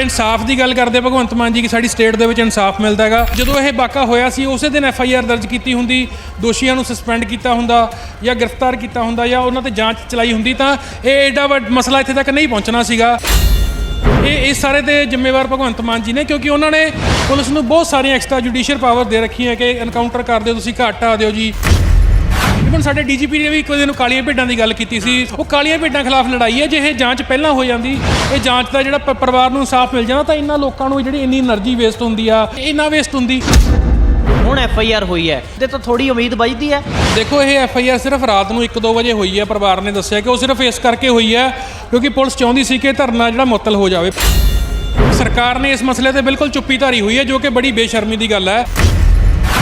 ਇਨਸਾਫ ਦੀ ਗੱਲ ਕਰਦੇ ਭਗਵੰਤ ਮਾਨ ਜੀ ਕਿ ਸਾਡੀ ਸਟੇਟ ਦੇ ਵਿੱਚ ਇਨਸਾਫ ਮਿਲਦਾ ਹੈਗਾ। ਜਦੋਂ ਇਹ ਵਾਕਾ ਹੋਇਆ ਸੀ, ਉਸੇ ਦਿਨ ਐਫ ਆਈ ਆਰ ਦਰਜ ਕੀਤੀ ਹੁੰਦੀ, ਦੋਸ਼ੀਆਂ ਨੂੰ ਸਸਪੈਂਡ ਕੀਤਾ ਹੁੰਦਾ ਜਾਂ ਗ੍ਰਿਫਤਾਰ ਕੀਤਾ ਹੁੰਦਾ ਜਾਂ ਉਹਨਾਂ ਤੇ ਜਾਂਚ ਚਲਾਈ ਹੁੰਦੀ ਤਾਂ ਇਹ ਐਡਾ ਵੱਡਾ ਮਸਲਾ ਇੱਥੇ ਤੱਕ ਨਹੀਂ ਪਹੁੰਚਣਾ ਸੀਗਾ। ਇਹ ਇਸ ਸਾਰੇ ਦੇ ਜ਼ਿੰਮੇਵਾਰ ਭਗਵੰਤ ਮਾਨ ਜੀ ਨੇ ਕਿਉਂਕਿ ਉਹਨਾਂ ਨੇ ਪੁਲਿਸ ਨੂੰ ਬਹੁਤ ਸਾਰੀਆਂ ਐਕਸਟਰਾ ਜੁਡੀਸ਼ੀਅਲ ਪਾਵਰ ਦੇ ਰੱਖੀਆਂ ਕਿ ਐਨਕਾਊਂਟਰ ਕਰ ਦਿਓ, ਤੁਸੀਂ ਘੱਟ ਆ ਦਿਓ ਜੀ। ਹੁਣ ਸਾਡੇ ਡੀਜੀਪੀ ਨੇ ਵੀ ਇੱਕ ਦਿਨ ਕਾਲੀਆਂ ਭੇਡਾਂ ਦੀ ਗੱਲ ਕੀਤੀ ਸੀ। ਉਹ ਕਾਲੀਆਂ ਭੇਡਾਂ ਖਿਲਾਫ ਲੜਾਈ ਹੈ। ਜੇ ਇਹ ਜਾਂਚ ਪਹਿਲਾਂ ਹੋ ਜਾਂਦੀ ਇਹ ਜਾਂਚ ਦਾ ਜਿਹੜਾ ਪਰਿਵਾਰ ਨੂੰ ਇਨਸਾਫ ਮਿਲ ਜਾਂਦਾ ਤਾਂ ਇਹਨਾਂ ਲੋਕਾਂ ਨੂੰ ਜਿਹੜੀ ਇੰਨੀ એનર્ਜੀ ਵੇਸਟ ਹੁੰਦੀ ਆ ਇਹ ਨਾ ਵੇਸਟ ਹੁੰਦੀ। ਹੁਣ ਐਫ ਆਈ ਆਰ ਹੋਈ ਹੈ। ਤੇ ਤਾਂ ਥੋੜੀ ਉਮੀਦ ਬਚਦੀ ਹੈ। ਦੇਖੋ ਇਹ ਐਫ ਆਈ ਆਰ ਸਿਰਫ ਰਾਤ ਨੂੰ 1-2 ਵਜੇ ਹੋਈ ਹੈ। ਪਰਿਵਾਰ ਨੇ ਦੱਸਿਆ ਕਿ ਉਹ ਸਿਰਫ ਇਸ ਕਰਕੇ ਹੋਈ ਹੈ ਕਿਉਂਕਿ ਪੁਲਿਸ ਚਾਹੁੰਦੀ ਸੀ ਕਿ ਧਰਨਾ ਜਿਹੜਾ ਮੁਅੱਤਲ ਹੋ ਜਾਵੇ। ਸਰਕਾਰ ਨੇ ਇਸ ਮਸਲੇ ਤੇ ਬਿਲਕੁਲ ਚੁੱਪੀ ਧਾਰੀ ਹੋਈ ਹੈ ਜੋ ਕਿ ਬੜੀ ਬੇਸ਼ਰਮੀ ਦੀ ਗੱਲ ਹੈ।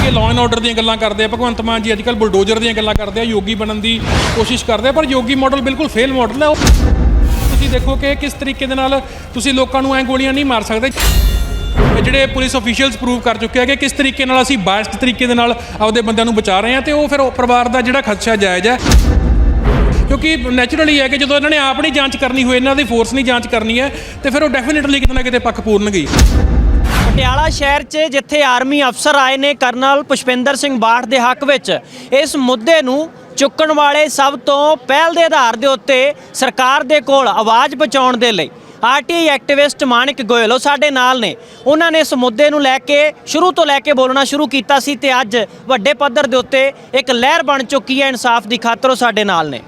ਕਿ ਲਾਅ ਐਂਡ ਆਰਡਰ ਦੀਆਂ ਗੱਲਾਂ ਕਰਦੇ ਆ, ਭਗਵੰਤ ਮਾਨ ਜੀ ਅੱਜਕੱਲ ਬੁਲਡੋਜ਼ਰ ਦੀਆਂ ਗੱਲਾਂ ਕਰਦੇ ਆ, ਯੋਗੀ ਬਣਨ ਦੀ ਕੋਸ਼ਿਸ਼ ਕਰਦੇ ਆ, ਪਰ ਯੋਗੀ ਮਾਡਲ ਬਿਲਕੁਲ ਫੇਲ ਮਾਡਲ ਹੈ ਉਹ। ਤੁਸੀਂ ਦੇਖੋ ਕਿ ਕਿਸ ਤਰੀਕੇ ਦੇ ਨਾਲ ਤੁਸੀਂ ਲੋਕਾਂ ਨੂੰ ਐ ਗੋਲੀਆਂ ਨਹੀਂ ਮਾਰ ਸਕਦੇ। ਜਿਹੜੇ ਪੁਲਿਸ ਅਫੀਸ਼ੀਅਲਸ ਪ੍ਰੂਵ ਕਰ ਚੁੱਕੇ ਆ ਕਿ ਕਿਸ ਤਰੀਕੇ ਨਾਲ ਅਸੀਂ ਬਾਇਸਡ ਤਰੀਕੇ ਦੇ ਨਾਲ ਆਪਦੇ ਬੰਦਿਆਂ ਨੂੰ ਬਚਾ ਰਹੇ ਆ ਤੇ ਉਹ ਫਿਰ ਉਹ ਪਰਿਵਾਰ ਦਾ ਜਿਹੜਾ ਖਦਸ਼ਾ ਜਾਇਜ਼ ਹੈ ਕਿਉਂਕਿ ਨੈਚੁਰਲੀ ਹੈ ਕਿ ਜਦੋਂ ਇਹਨਾਂ ਨੇ ਆਪ ਨਹੀਂ ਜਾਂਚ ਕਰਨੀ ਹੋਈ, ਇਹਨਾਂ ਦੀ ਫੋਰਸ ਨਹੀਂ ਜਾਂਚ ਕਰਨੀ ਹੈ, ਤੇ ਫਿਰ ਉਹ ਡੈਫੀਨਿਟਲੀ ਕਿਤੇ ਨਾ ਕਿਤੇ ਪੱਖ ਪੂਰਨਗੇ ਪਟਿਆਲਾ ਸ਼ਹਿਰ 'ਚ ਜਿੱਥੇ ਆਰਮੀ ਅਫਸਰ ਆਏ ਨੇ ਕਰਨਲ ਪੁਸ਼ਪਿੰਦਰ ਸਿੰਘ ਬਾਠ ਦੇ ਹੱਕ ਵਿੱਚ, ਇਸ ਮੁੱਦੇ ਨੂੰ ਚੁੱਕਣ ਵਾਲੇ ਸਭ ਤੋਂ ਪਹਿਲ ਦੇ ਆਧਾਰ ਦੇ ਉੱਤੇ ਸਰਕਾਰ ਦੇ ਕੋਲ ਆਵਾਜ਼ ਪਹੁੰਚਾਉਣ ਦੇ ਲਈ ਆਰਟੀਆਈ ਐਕਟਿਵਿਸਟ ਮਾਨਿਕ ਗੋਇਲ ਉਹ ਸਾਡੇ ਨਾਲ ਨੇ। ਉਹਨਾਂ ਨੇ ਇਸ ਮੁੱਦੇ ਨੂੰ ਲੈ ਕੇ ਸ਼ੁਰੂ ਤੋਂ ਲੈ ਕੇ ਬੋਲਣਾ ਸ਼ੁਰੂ ਕੀਤਾ ਸੀ ਤੇ ਅੱਜ ਵੱਡੇ ਪੱਧਰ ਦੇ ਉੱਤੇ ਇੱਕ ਲਹਿਰ ਬਣ ਚੁੱਕੀ ਹੈ ਇਨਸਾਫ ਦੀ ਖਾਤਰ ਉਹ ਸਾਡੇ ਨਾਲ ਨੇ।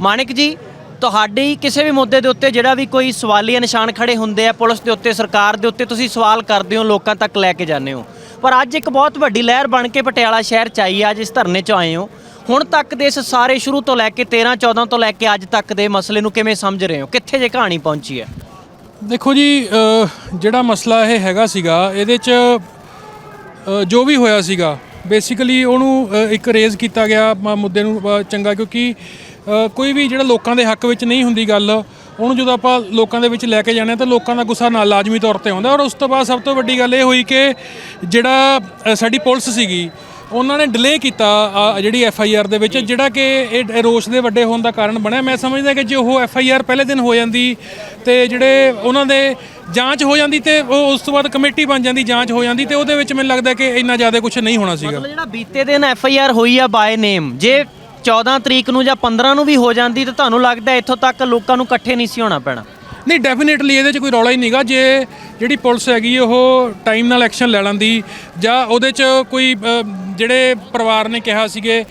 ਮਾਨਿਕ ਜੀ ਤੁਹਾਡੀ ਕਿਸੇ ਵੀ ਮੁੱਦੇ ਦੇ ਉੱਤੇ ਜਿਹੜਾ ਵੀ ਕੋਈ ਸਵਾਲੀਆ ਨਿਸ਼ਾਨ ਖੜੇ ਹੁੰਦੇ ਆ ਪੁਲਿਸ ਦੇ ਉੱਤੇ ਸਰਕਾਰ ਦੇ ਉੱਤੇ ਤੁਸੀਂ ਸਵਾਲ ਕਰਦੇ ਹੋ ਲੋਕਾਂ ਤੱਕ ਲੈ ਕੇ ਜਾਂਦੇ ਹੋ। ਪਰ ਅੱਜ ਇੱਕ ਬਹੁਤ ਵੱਡੀ ਲਹਿਰ ਬਣ ਕੇ ਪਟਿਆਲਾ ਸ਼ਹਿਰ ਚ ਆਈ ਹੈ ਅੱਜ ਇਸ ਧਰਨੇ 'ਚ ਆਏ ਹੋ। ਹੁਣ ਤੱਕ ਦੇ ਇਸ ਸਾਰੇ ਸ਼ੁਰੂ ਤੋਂ ਲੈ ਕੇ 13 14 ਤੋਂ ਲੈ ਕੇ ਅੱਜ ਤੱਕ ਦੇ ਮਸਲੇ ਨੂੰ ਕਿਵੇਂ ਸਮਝ ਰਹੇ ਹੋ? ਕਿੱਥੇ ਜੇ ਕਹਾਣੀ ਪਹੁੰਚੀ ਹੈ? ਦੇਖੋ ਜੀ ਅ, ਜਿਹੜਾ ਮਸਲਾ ਇਹ ਹੈਗਾ ਸੀਗਾ ਇਹਦੇ 'ਚ ਅ, ਜੋ ਵੀ ਹੋਇਆ ਸੀਗਾ ਬੇਸਿਕਲੀ ਉਹਨੂੰ ਅ, ਇੱਕ ਰੇਜ਼ ਕੀਤਾ ਗਿਆ ਮ- ਮੁੱਦੇ ਨੂੰ ਅ, ਚੰਗਾ ਕਿਉਂਕਿ ਕੋਈ ਵੀ ਜਿਹੜਾ ਲੋਕਾਂ ਦੇ ਹੱਕ ਵਿੱਚ ਨਹੀਂ ਹੁੰਦੀ ਗੱਲ ਉਹਨੂੰ ਜਦੋਂ ਆਪਾਂ ਲੋਕਾਂ ਦੇ ਵਿੱਚ ਲੈ ਕੇ ਜਾਂਦੇ ਹਾਂ ਤਾਂ ਲੋਕਾਂ ਦਾ ਗੁੱਸਾ ਨਾਲ ਲਾਜ਼ਮੀ ਤੌਰ ਤੇ ਆਉਂਦਾ। ਔਰ ਉਸ ਤੋਂ ਬਾਅਦ ਸਭ ਤੋਂ ਵੱਡੀ ਗੱਲ ਇਹ ਹੋਈ ਕਿ ਜਿਹੜਾ ਅ, ਸਾਡੀ ਪੁਲਿਸ ਸੀਗੀ ਉਹਨਾਂ ਨੇ ਡਿਲੇ ਕੀਤਾ ਅ, ਜਿਹੜੀ ਐਫ ਆਈ ਆਰ ਦੇ ਵਿੱਚ ਜਿਹੜਾ ਕਿ ਇਹ ਇਹ ਰੋਸ ਦੇ ਵੱਡੇ ਹੋਣ ਦਾ ਕਾਰਨ ਬਣਿਆ। ਮੈਂ ਸਮਝਦਾ ਕਿ ਜੇ ਉਹ ਐਫ ਆਈ ਆਰ ਪਹਿਲੇ ਦਿਨ ਹੋ ਜਾਂਦੀ ਤੇ ਜਿਹੜੇ ਉਹਨਾਂ ਦੇ ਜਾਂਚ ਹੋ ਜਾਂਦੀ ਤੇ ਉਹ ਉਸ ਤੋਂ ਬਾਅਦ ਕਮੇਟੀ ਬਣ ਜਾਂਦੀ ਜਾਂਚ ਹੋ ਜਾਂਦੀ ਤੇ ਉਹਦੇ ਵਿੱਚ ਮੈਨੂੰ ਲੱਗਦਾ ਕਿ ਇੰਨਾ ਜ਼ਿਆਦਾ ਕੁਝ ਨਹੀਂ ਹੋਣਾ ਸੀਗਾ। ਮਤਲਬ ਜਿਹੜਾ ਬੀਤੇ ਦਿਨ ਐਫ ਆਈ ਆਰ ਹੋਈ ਆ ਬਾਏ ਨੇਮ ਜੇ 14 ਤਰੀਕ ਨੂੰ ਜਾਂ 15 ਨੂੰ ਵੀ ਹੋ ਜਾਂਦੀ ਤਾਂ ਤੁਹਾਨੂੰ ਲੱਗਦਾ ਇੱਥੋਂ ਤੱਕ ਲੋਕਾਂ ਨੂੰ ਇਕੱਠੇ ਨਹੀਂ ਸੀ ਹੋਣਾ ਪੈਣਾ? ਨਹੀਂ ਡੈਫੀਨਿਟਲੀ ਇਹਦੇ 'ਚ ਕੋਈ ਰੌਲਾ ਹੀ ਨਹੀਂਗਾ ਜੇ ਜਿਹੜੀ ਪੁਲਿਸ ਹੈਗੀ ਉਹ ਟਾਈਮ ਨਾਲ ਐਕਸ਼ਨ ਲੈ ਲੈਂਦੀ ਜਾਂ ਉਹਦੇ 'ਚ ਕੋਈ ਜਿਹੜੇ ਪਰਿਵਾਰ ਨੇ ਕਿਹਾ ਸੀਗੇ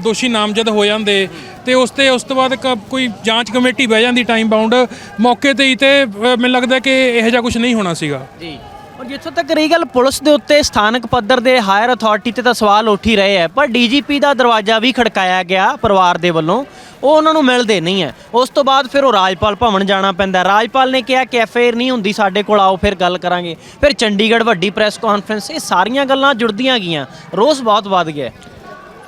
ਦੋਸ਼ੀ ਨਾਮਜ਼ਦ ਹੋ ਜਾਂਦੇ ਤੇ ਉਸ ਤੇ ਉਸ ਤੋਂ ਬਾਅਦ ਕੋਈ ਜਾਂਚ ਕਮੇਟੀ ਬਹਿ ਜਾਂਦੀ ਟਾਈਮ ਬਾਉਂਡ ਮੌਕੇ ਤੇ ਹੀ ਤੇ ਮੈਨੂੰ ਲੱਗਦਾ ਕਿ ਇਹੋ ਜਿਹਾ ਕੁਝ ਨਹੀਂ ਹੋਣਾ ਸੀਗਾ। ਜੀ। ਔਰ ਜਿੱਥੋਂ ਤੱਕ ਰਹੀ ਗੱਲ, ਪੁਲਿਸ ਦੇ ਉੱਤੇ ਸਥਾਨਕ ਪੱਧਰ ਦੇ ਹਾਇਰ ਅਥਾਰਟੀ ਤੇ ਤਾਂ ਸਵਾਲ ਉੱਠ ਹੀ ਰਹੇ ਆ ਪਰ ਡੀਜੀਪੀ ਦਾ ਦਰਵਾਜ਼ਾ ਵੀ ਖੜਕਾਇਆ ਗਿਆ ਪਰਿਵਾਰ ਦੇ ਵੱਲੋਂ। ਉਹ ਉਹਨਾਂ ਨੂੰ ਮਿਲਦੇ ਨਹੀਂ ਹੈ। ਉਸ ਤੋਂ ਬਾਅਦ ਫਿਰ ਉਹ ਰਾਜਪਾਲ ਭਵਨ ਜਾਣਾ ਪੈਂਦਾ ਰਾਜਪਾਲ ਨੇ ਕਿਹਾ ਕਿ ਨਹੀਂ ਹੁੰਦੀ, ਸਾਡੇ ਕੋਲ ਆਓ, ਫਿਰ ਗੱਲ ਕਰਾਂਗੇ। ਫਿਰ ਚੰਡੀਗੜ੍ਹ ਵੱਡੀ ਪ੍ਰੈਸ ਕਾਨਫਰੰਸ ਇਹ ਸਾਰੀਆਂ ਗੱਲਾਂ ਜੁੜਦੀਆਂ ਗਈਆਂ। ਰੋਸ ਬਹੁਤ ਵੱਧ ਗਿਆ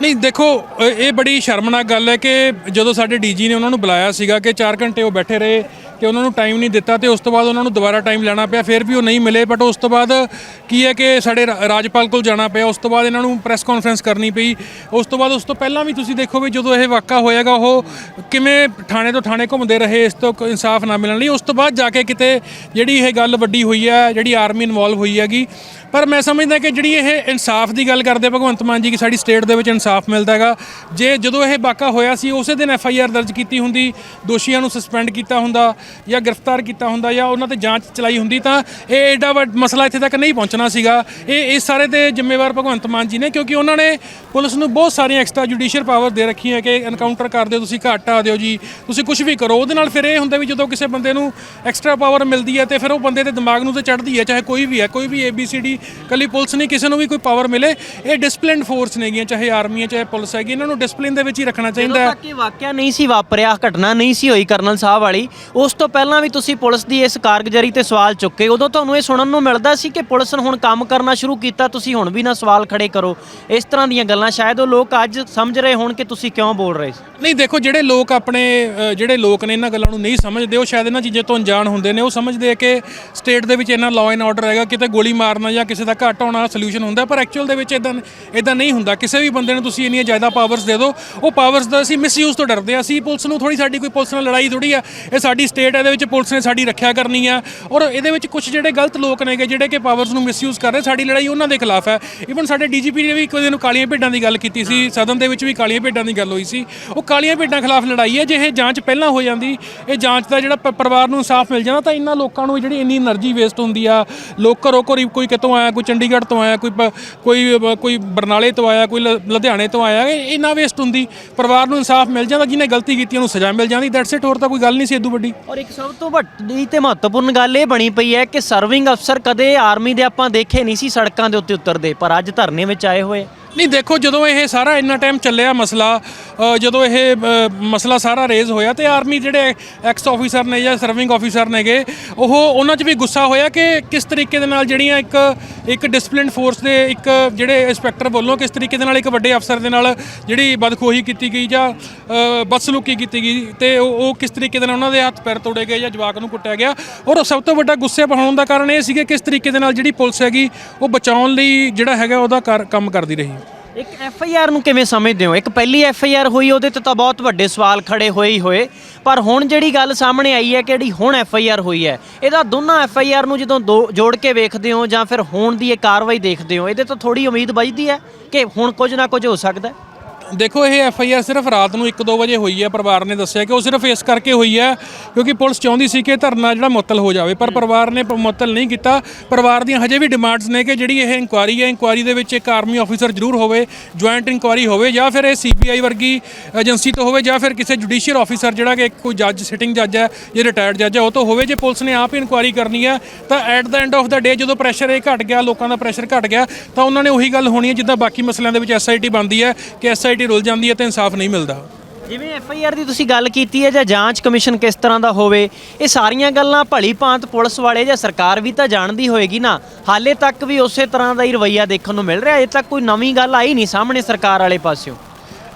ਨਹੀਂ, ਦੇਖੋ, ਇਹ ਬੜੀ ਸ਼ਰਮਨਾਕ ਗੱਲ ਹੈ ਕਿ ਜਦੋਂ ਸਾਡੇ ਡੀਜੀ ਨੇ ਉਹਨਾਂ ਨੂੰ ਬੁਲਾਇਆ ਸੀਗਾ ਕਿ 4 ਘੰਟੇ ਉਹ ਬੈਠੇ ਰਹੇ ਤੇ ਉਹਨਾਂ ਨੂੰ ਟਾਈਮ ਨਹੀਂ ਦਿੱਤਾ ਤੇ ਉਸ ਤੋਂ ਬਾਅਦ ਉਹਨਾਂ ਨੂੰ ਦੁਬਾਰਾ ਟਾਈਮ ਲੈਣਾ ਪਿਆ, ਫਿਰ ਵੀ ਉਹ ਨਹੀਂ ਮਿਲੇ ਬਟ ਉਸ ਤੋਂ ਬਾਅਦ ਕੀ ਹੈ ਕਿ ਸਾਡੇ ਰਾਜਪਾਲ ਕੋਲ ਜਾਣਾ ਪਿਆ, ਉਸ ਤੋਂ ਬਾਅਦ ਇਹਨਾਂ ਨੂੰ ਪ੍ਰੈਸ ਕਾਨਫਰੰਸ ਕਰਨੀ ਪਈ। ਉਸ ਤੋਂ ਬਾਅਦ ਉਸ ਤੋਂ ਪਹਿਲਾਂ ਵੀ ਤੁਸੀਂ ਦੇਖੋ ਵੀ ਜਦੋਂ ਇਹ ਵਾਕਾ ਹੋਏਗਾ ਉਹ ਕਿਵੇਂ ਥਾਣੇ ਤੋਂ ਥਾਣੇ ਘੁੰਮਦੇ ਰਹੇ, ਇਸ ਤੋਂ ਇਨਸਾਫ ਨਾ ਮਿਲਣ ਲਈ। ਉਸ ਤੋਂ ਬਾਅਦ ਜਾ ਕੇ ਕਿਤੇ ਜਿਹੜੀ ਇਹ ਗੱਲ ਵੱਡੀ ਹੋਈ ਹੈ, ਜਿਹੜੀ ਆਰਮੀ ਇਨਵੋਲਵ ਹੋਈ ਹੈਗੀ, ਪਰ ਮੈਂ ਸਮਝਦਾ ਕਿ ਜਿਹੜੀ ਇਹ ਇਨਸਾਫ ਦੀ ਗੱਲ ਕਰਦੇ ਭਗਵੰਤ ਮਾਨ ਜੀ, ਕਿ ਸਾਡੀ ਸਟੇਟ ਦੇ ਵਿੱਚ ਇਨਸਾਫ ਮਿਲਦਾ ਹੈਗਾ। ਜੇ ਜਦੋਂ ਇਹ ਵਾਕਾ ਹੋਇਆ ਸੀ, ਉਸੇ ਦਿਨ ਐਫ ਆਈ ਆਰ ਦਰਜ ਕੀਤੀ ਹੁੰਦੀ, ਦੋਸ਼ੀਆਂ ਨੂੰ ਸਸਪੈਂਡ ਕੀਤਾ ਹੁੰਦਾ। ਜਾਂ ਗ੍ਰਿਫਤਾਰ ਕੀਤਾ ਹੁੰਦਾ ਜਾਂ ਉਹਨਾਂ ਤੇ ਜਾਂਚ ਚਲਾਈ ਹੁੰਦੀ ਤਾਂ ਇਹ ਐਡਾ ਵੱਡਾ ਮਸਲਾ ਇੱਥੇ ਤੱਕ ਨਹੀਂ ਪਹੁੰਚਣਾ ਸੀਗਾ। ਇਹ ਇਸ ਸਾਰੇ ਦੇ ਜ਼ਿੰਮੇਵਾਰ ਭਗਵੰਤ ਮਾਨ ਜੀ ਨੇ ਕਿਉਂਕਿ ਉਹਨਾਂ ਨੇ ਪੁਲਿਸ ਨੂੰ ਬਹੁਤ ਸਾਰੀਆਂ ਐਕਸਟਰਾ ਜੁਡੀਸ਼ੀਅਲ ਪਾਵਰ ਦੇ ਰੱਖੀਆਂ ਕਿ ਐਨਕਾਊਂਟਰ ਕਰ ਦਿਓ ਤੁਸੀਂ ਘੱਟ ਆ ਦਿਓ ਜੀ ਤੁਸੀਂ ਕੁਝ ਵੀ ਕਰੋ। ਉਹਦੇ ਨਾਲ ਫਿਰ ਇਹ ਹੁੰਦਾ ਵੀ ਜਦੋਂ ਕਿਸੇ ਬੰਦੇ ਨੂੰ ਐਕਸਟਰਾ ਪਾਵਰ ਮਿਲਦੀ ਹੈ ਤੇ ਫਿਰ ਉਹ ਬੰਦੇ ਦੇ ਦਿਮਾਗ ਨੂੰ ਤੇ ਚੜ੍ਹਦੀ ਹੈ ਚਾਹੇ ਕੋਈ ਵੀ ਹੈ ਕੋਈ ਵੀ ਏਬੀਸੀਡੀ ਕੱਲੀ ਪੁਲਿਸ ਨਹੀਂ ਕਿਸੇ ਨੂੰ ਵੀ ਕੋਈ ਪਾਵਰ ਮਿਲੇ। ਇਹ ਡਿਸਪਲਿਨਡ ਫੋਰਸ ਨੇਗੀਆਂ ਚਾਹੇ ਆਰਮੀ ਹੈ ਚਾਹੇ ਪੁਲਿਸ ਹੈਗੀ ਇਹਨਾਂ ਨੂੰ ਡਿਸਪਲਿਨ ਦੇ ਵਿੱਚ ਹੀ ਰੱਖਣਾ ਚਾਹੀਦਾ ਜਦੋਂ ਹੈ। ਤੱਕ ਇਹ ਵਾਕਿਆ ਨਹੀਂ ਸੀ ਵਾਪਰਿਆ ਘਟਨਾ ਨਹੀਂ ਸੀ ਹੋਈ ਕਰਨਲ ਸਾਹਿਬ ਵਾਲੀ ਉਸ ਤੋਂ ਪਹਿਲਾਂ ਵੀ ਤੁਸੀਂ ਪੁਲਿਸ ਦੀ ਇਸ ਕਾਰਗੁਜ਼ਾਰੀ ਤੇ ਸਵਾਲ ਚੁੱਕੇ ਉਦੋਂ ਤੁਹਾਨੂੰ ਇਹ ਸੁਣਨ ਨੂੰ ਮਿਲਦਾ ਸੀ ਕਿ ਪੁਲਿਸ ਨੇ ਹੁਣ ਕੰਮ ਕਰਨਾ ਸ਼ੁਰੂ ਕੀਤਾ ਤੁਸੀਂ ਹੁਣ ਵੀ ਨਾ ਸਵਾਲ ਖੜੇ ਕਰੋ। ਇਸ ਤਰ੍ਹਾਂ ਦੀਆਂ ਗੱਲਾਂ ਸ਼ਾਇਦ ਉਹ ਲੋਕ ਅੱਜ ਸਮਝ ਰਹੇ ਹੋਣ ਕਿ ਤੁਸੀਂ ਕਿਉਂ ਬੋਲ ਰਹੇ ਸੀ। ਨਹੀਂ ਦੇਖੋ ਜਿਹੜੇ ਲੋਕ ਆਪਣੇ ਅ, ਜਿਹੜੇ ਲੋਕ ਨੇ ਇਹਨਾਂ ਗੱਲਾਂ ਨੂੰ ਨਹੀਂ ਸਮਝਦੇ ਉਹ ਸ਼ਾਇਦ ਇਹਨਾਂ ਚੀਜ਼ਾਂ ਤੋਂ ਅਣਜਾਣ ਹੁੰਦੇ ਨੇ। ਉਹ ਸਮਝਦੇ ਆ ਕਿ ਸਟੇਟ ਦੇ ਵਿੱਚ ਇੰਨਾ ਲਾਅ ਐਂਡ ਆਰਡਰ ਹੈਗਾ ਕਿਤੇ ਗੋਲੀ ਮਾਰਨਾ ਜਾਂ ਕਿਸੇ ਦਾ ਘੱਟ ਹੋਣਾ ਸੋਲੂਸ਼ਨ ਹੁੰਦਾ ਪਰ ਐਕਚੁਅਲ ਦੇ ਵਿੱਚ ਇਦਾਂ ਇਦਾਂ ਨਹੀਂ ਹੁੰਦਾ। ਕਿਸੇ ਵੀ ਬੰਦੇ ਨੂੰ ਤੁਸੀਂ ਇੰਨੀਆਂ ਜ਼ਿਆਦਾ ਪਾਵਰਸ ਦੇ ਦਿਓ ਉਹ ਪਾਵਰਸ ਦਾ ਅਸੀਂ ਮਿਸਯੂਜ਼ ਤੋਂ ਡਰਦੇ ਆ। ਅਸੀਂ ਪੁਲਿਸ ਨੂੰ ਥੋੜੀ ਸਾਡੀ ਕੋਈ ਪੁਲਿਸ ਨਾਲ ਲੜਾਈ ਥੋੜੀ ਆ ਇਹ ਸਾਡੀ ਸਟੇਟ ਰਾਈਟ ਇਹਦੇ ਵਿੱਚ ਪੁਲਿਸ ਨੇ ਸਾਡੀ ਰੱਖਿਆ ਕਰਨੀ ਆ। ਔਰ ਇਹਦੇ ਵਿੱਚ ਕੁਝ ਜਿਹੜੇ ਗਲਤ ਲੋਕ ਨੇਗੇ, ਜਿਹੜੇ ਕਿ ਪਾਵਰਸ ਨੂੰ ਮਿਸਯੂਜ਼ ਕਰ ਰਹੇ, ਸਾਡੀ ਲੜਾਈ ਉਹਨਾਂ ਦੇ ਖਿਲਾਫ ਹੈ। ਈਵਨ ਸਾਡੇ ਡੀਜੀਪੀ ਨੇ ਵੀ ਇੱਕ ਦਿਨ ਕਾਲੀਆਂ ਭੇਡਾਂ ਦੀ ਗੱਲ ਕੀਤੀ ਸੀ, ਸਦਨ ਦੇ ਵਿੱਚ ਵੀ ਕਾਲੀਆਂ ਭੇਡਾਂ ਦੀ ਗੱਲ ਹੋਈ ਸੀ। ਉਹ ਕਾਲੀਆਂ ਭੇਡਾਂ ਖਿਲਾਫ ਲੜਾਈ ਹੈ, ਜੇ ਇਹ ਜਾਂਚ ਪਹਿਲਾਂ ਹੋ ਜਾਂਦੀ, ਇਹ ਜਾਂਚ ਦਾ ਜਿਹੜਾ ਪਰਿਵਾਰ ਨੂੰ ਇਨਸਾਫ ਮਿਲ ਜਾਂਦਾ, ਤਾਂ ਇਹਨਾਂ ਲੋਕਾਂ ਨੂੰ ਜਿਹੜੀ ਇੰਨੀ એનર્ਜੀ ਵੇਸਟ ਹੁੰਦੀ ਆ, ਲੋਕ ਘਰੋਂ ਘਰੀ ਕੋਈ ਕਿਤੋਂ ਆਇਆ, ਕੋਈ ਚੰਡੀਗੜ੍ਹ ਤੋਂ ਆਇਆ, ਕੋਈ ਕੋਈ ਕੋਈ ਬਰਨਾਲੇ ਤੋਂ ਆਇਆ, ਕੋਈ ਲੁਧਿਆਣੇ ਤੋਂ ਆਇਆ ਇੰਨਾ ਵੇਸਟ ਹੁੰਦੀ, ਪਰਿਵਾਰ ਨੂੰ ਇਨਸਾਫ ਮਿਲ ਜਾਂਦਾ, ਜਿਹਨੇ ਗਲਤੀ ਕੀਤੀ ਉਹਨੂੰ ਸਜ਼ਾ ਮਿਲ ਜਾਂਦੀ ਦੈਟਸ ਇਟ ਹੋਰ ਤਾਂ ਕੋਈ ਗੱਲ ਨਹੀਂ ਸੀ ਇਦੋਂ ਵੱਡੀ। ਔਰ ਇੱਕ ਸਭ ਤੋਂ ਵੱਡੀ ਤੇ ਮਹੱਤਵਪੂਰਨ ਗੱਲ ਇਹ ਬਣੀ ਪਈ ਹੈ ਕਿ ਸਰਵਿੰਗ ਅਫਸਰ ਕਦੇ ਆਰਮੀ ਦੇ ਆਪਾਂ ਦੇਖੇ ਨਹੀਂ ਸੀ ਸੜਕਾਂ ਦੇ ਉੱਤੇ ਉਤਰਦੇ, ਪਰ ਅੱਜ ਧਰਨੇ ਵਿੱਚ ਆਏ ਹੋਏ। ਨਹੀਂ ਦੇਖੋ ਜਦੋਂ ਇਹ ਸਾਰਾ ਇੰਨਾ ਟਾਈਮ ਚੱਲਿਆ ਮਸਲਾ ਜਦੋਂ ਇਹ ਅ, ਮਸਲਾ ਸਾਰਾ ਰੇਜ਼ ਹੋਇਆ ਤੇ ਆਰਮੀ ਜਿਹੜੇ ਐਕਸ ਆਫੀਸਰ ਨੇ ਜਾਂ ਸਰਵਿੰਗ ਆਫੀਸਰ ਨੇਗੇ ਉਹ ਉਹਨਾਂ 'ਚ ਵੀ ਗੁੱਸਾ ਹੋਇਆ ਕਿ ਕਿਸ ਤਰੀਕੇ ਦੇ ਨਾਲ ਜਿਹੜੀਆਂ ਇੱਕ ਇੱਕ ਡਿਸਪਲਿਨ ਫੋਰਸ ਦੇ ਇੱਕ ਜਿਹੜੇ ਇੰਸਪੈਕਟਰ ਵੱਲੋਂ ਕਿਸ ਤਰੀਕੇ ਦੇ ਨਾਲ ਇੱਕ ਵੱਡੇ ਅਫਸਰ ਦੇ ਨਾਲ ਜਿਹੜੀ ਬਦਖੋਹੀ ਕੀਤੀ ਗਈ ਜਾਂ ਅ, ਬਦਸਲੂਕੀ ਕੀਤੀ ਗਈ ਤੇ ਉਹ ਉਹ ਕਿਸ ਤਰੀਕੇ ਦੇ ਨਾਲ ਉਹਨਾਂ ਦੇ ਹੱਥ ਪੈਰ ਤੋੜੇ ਗਏ ਜਾਂ ਜਵਾਕ ਨੂੰ ਕੁੱਟਿਆ ਗਿਆ। ਔਰ ਸਭ ਤੋਂ ਵੱਡਾ ਗੁੱਸੇ ਪਹਾਉਣ ਦਾ ਕਾਰਨ ਇਹ ਸੀ ਕਿ ਕਿਸ ਤਰੀਕੇ ਦੇ ਨਾਲ ਜਿਹੜੀ ਪੁਲਿਸ ਹੈਗੀ ਉਹ ਬਚਾਉਣ ਲਈ ਜਿਹੜਾ ਹੈਗਾ ਉਹਦਾ ਕਰ- ਕੰਮ ਕਰਦੀ ਰਹੀ। ਇੱਕ ਐਫ ਆਈ ਆਰ ਨੂੰ ਕਿਵੇਂ ਸਮਝਦੇ ਹੋ? ਇੱਕ ਪਹਿਲੀ ਐਫ ਆਈ ਆਰ ਹੋਈ, ਉਹਦੇ ਤੇ ਤਾਂ ਬਹੁਤ ਵੱਡੇ ਸਵਾਲ ਖੜੇ ਹੋਏ ਹੀ ਹੋਏ। ਪਰ ਹੁਣ ਜਿਹੜੀ ਗੱਲ ਸਾਹਮਣੇ ਆਈ ਹੈ ਕਿ ਜਿਹੜੀ ਹੁਣ ਐਫ ਆਈ ਆਰ ਹੋਈ ਹੈ? ਇਹਦਾ ਦੋਨਾਂ ਐਫ ਆਈ ਆਰ ਨੂੰ ਜਦੋਂ ਦੋ- ਜੋੜ ਕੇ ਵੇਖਦੇ ਹੋ ਜਾਂ ਫਿਰ ਹੋਣ ਦੀ ਇਹ ਕਾਰਵਾਈ ਦੇਖਦੇ ਹੋ, ਇਹਦੇ ਤੋਂ ਥੋੜੀ ਉਮੀਦ ਬਚਦੀ ਹੈ ਕਿ ਹੁਣ ਕੁਝ ਨਾ ਕੁਝ ਹੋ ਸਕਦਾ ਹੈ। ਦੇਖੋ, ਇਹ ਐਫ ਆਈ ਆਰ ਸਿਰਫ ਰਾਤ ਨੂੰ 1-2 ਵਜੇ ਹੋਈ ਹੈ, ਪਰਿਵਾਰ ਨੇ ਦੱਸਿਆ ਕਿ ਉਹ ਸਿਰਫ ਇਸ ਕਰਕੇ ਹੋਈ ਹੈ ਕਿਉਂਕਿ ਪੁਲਿਸ ਚਾਹੁੰਦੀ ਸੀ ਕਿ ਧਰਨਾ ਜਿਹੜਾ ਮੁਅੱਤਲ ਹੋ ਜਾਵੇ, ਪਰ ਪਰਿਵਾਰ ਨੇ ਪ- ਮੁਅੱਤਲ ਨਹੀਂ ਕੀਤਾ। ਪਰਿਵਾਰ ਦੀਆਂ ਹਜੇ ਵੀ ਡਿਮਾਂਡਸ ਨੇ ਕਿ ਜਿਹੜੀ ਇਹ ਇਨਕੁਆਰੀ ਹੈ ਇਨਕੁਆਰੀ ਦੇ ਵਿੱਚ ਇੱਕ ਆਰਮੀ ਆਫੀਸਰ ਜ਼ਰੂਰ ਹੋਵੇ ਜੁਆਇੰਟ ਇਨਕੁਆਰੀ ਹੋਵੇ ਜਾਂ ਫਿਰ ਇਹ ਸੀਬੀਆਈ ਵਰਗੀ ਏਜੰਸੀ ਤੋਂ ਹੋਵੇ ਜਾਂ ਫਿਰ ਕਿਸੇ ਜੁਡੀਸ਼ੀਅਲ ਆਫੀਸਰ ਜਿਹੜਾ ਕਿ ਕੋਈ ਜੱਜ ਸਿਟਿੰਗ ਜੱਜ ਹੈ, ਜਾਂ ਰਿਟਾਇਰਡ ਜੱਜ ਹੈ, ਉਹ ਤੋਂ ਹੋਵੇ। ਜੇ ਪੁਲਿਸ ਨੇ ਆਪ ਹੀ ਇਨਕੁਆਰੀ ਕਰਨੀ ਹੈ, ਤਾਂ at the end of the day ਜਦੋਂ ਪ੍ਰੈਸ਼ਰ ਇਹ ਘਟ ਗਿਆ, ਲੋਕਾਂ ਦਾ ਪ੍ਰੈਸ਼ਰ ਘਟ ਗਿਆ, ਤਾਂ ਉਹਨਾਂ ਨੇ ਉਹੀ ਗੱਲ ਹੋਣੀ ਹੈ, ਜਿੱਦਾਂ ਬਾਕੀ ਮਸਲਿਆਂ ਦੇ ਵਿੱਚ ਐਸਆਈਟੀ ਬਣਦੀ ਹੈ, ਕਿ ਐਸਆਈਟੀ ਰੁਲ ਜਾਂਦੀ ਹੈ ਤੇ ਇਨਸਾਫ ਨਹੀਂ ਮਿਲਦਾ। ਜਿਵੇਂ ਐਫ ਆਈ ਆਰ ਦੀ ਤੁਸੀਂ ਗੱਲ ਕੀਤੀ ਹੈ ਜਾਂ ਜਾਂਚ ਕਮਿਸ਼ਨ ਕਿਸ ਤਰ੍ਹਾਂ ਦਾ ਹੋਵੇ, ਇਹ ਸਾਰੀਆਂ ਗੱਲਾਂ ਭਲੀ ਭਾਂਤ ਪੁਲਿਸ ਵਾਲੇ ਜਾਂ ਸਰਕਾਰ ਵੀ ਤਾਂ ਜਾਣਦੀ ਹੋਏਗੀ ਨਾ। ਹਾਲੇ ਤੱਕ ਵੀ ਉਸੇ ਤਰ੍ਹਾਂ ਦਾ ਹੀ ਰਵੱਈਆ ਦੇਖਣ ਨੂੰ ਮਿਲ ਰਿਹਾ, ਅਜੇ ਤੱਕ ਕੋਈ ਨਵੀਂ ਗੱਲ ਆਈ ਨਹੀਂ ਸਾਹਮਣੇ ਸਰਕਾਰ ਵਾਲੇ ਪਾਸਿਓਂ।